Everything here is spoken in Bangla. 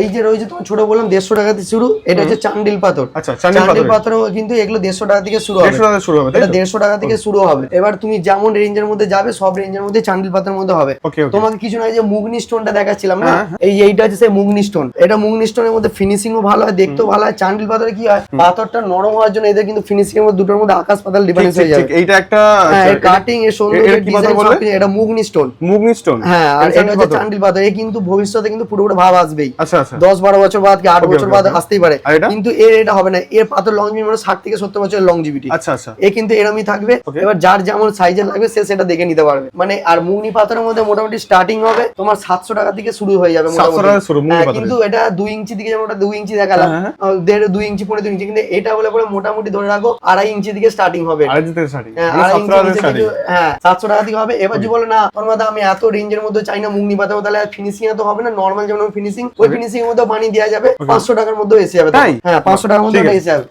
এই যে রয়েছে তোমার ছোট বললাম দেড়শো টাকা থেকে শুরু এটা হচ্ছে চান্ডিল পাথর। আচ্ছা চান্ডিল পাথর পাথর কিন্তু এগুলো দেড়শো টাকা থেকে শুরু হবে। শুরু হবে এটা দেড়শো টাকা থেকে শুরু হবে। এবার তুমি যেমন রেঞ্জের মধ্যে যাবে সব রেঞ্জের মধ্যে চান্ডিল পাথরের মধ্যে হবে। তোমাকে কিছু নয় যে মুগনি স্টোনটা দেখাচ্ছিলাম না? হ্যাঁ, এই এইটা হচ্ছে সেই মুগনি স্টোন এটা মুগনি স্টোনের মধ্যে ফিনিশিং ও ভালো হয় দেখতেও ভালো হয়। চান্ডিল পাথরে কি হয়? পাথরটা নরম হওয়ার জন্য এদের কিন্তু ফিনিশিং এর মধ্যে দুটোর মধ্যে আকাশ পাতাল ডিফারেন্স হয়ে যাবে। এইটা একটা হ্যাঁ আচ্ছা, কাটিং এর সৌন্দর্য এটা পাথর মুগনি স্টোন মুগনি স্টোন হ্যাঁ আর এটা হচ্ছে চান্ডিল পাথর। এ কিন্তু ভবিষ্যতে কিন্তু পুরো পুরো ভাব আসবেই। আচ্ছা দশ বারো বছর বাদ কি আট বছর বাদ আসতেই পারে? কিন্তু এর এটা হবে না। এর পাথর লংজিভিটি মানে ষাট থেকে সত্তর বছরের লংজিভিটি আচ্ছা আচ্ছা। এ কিন্তু এরমই থাকবে। এবার যার যেমন সাইজের লাগবে সে সেটা দেখে নিতে পারবে। মানে আর মুগনি পাথরের মধ্যে মোটামুটি স্টার্টিং হবে তোমার সাতশো টাকা থেকে শুরু হয়ে যাবে 700 মোটামুটি। টাকা শুরু, মুগনি হ্যাঁ। কিন্তু এটা দুই ইঞ্চি দিকে যেমন ওটা দুই ইঞ্চি দেখালাম হ্যাঁ, দেড় দুই ইঞ্চি পনেরো দুই ইঞ্চি। কিন্তু এটা বলে পরে মোটামুটি ধরে রাখো আড়াই ইঞ্চি দিকে স্টার্টিং হবে। হ্যাঁ, মানে সাতশো টাকা থেকে হ্যাঁ সাতশো টাকা থেকে হবে। এবার যদি বলো না তোমার আমি এত রেঞ্জের মধ্যে চাই না মুগনি পাতাবো তাহলে ফিনিশিং এ তো হবে না নর্মাল যেমন ফিনিশিং ওই ফিনিশিং এর মধ্যে বানিয়ে দেওয়া যাবে পাঁচশো টাকার মধ্যে এসে যাবে তাই? হ্যাঁ পাঁচশো টাকার মধ্যে। এসে যাবে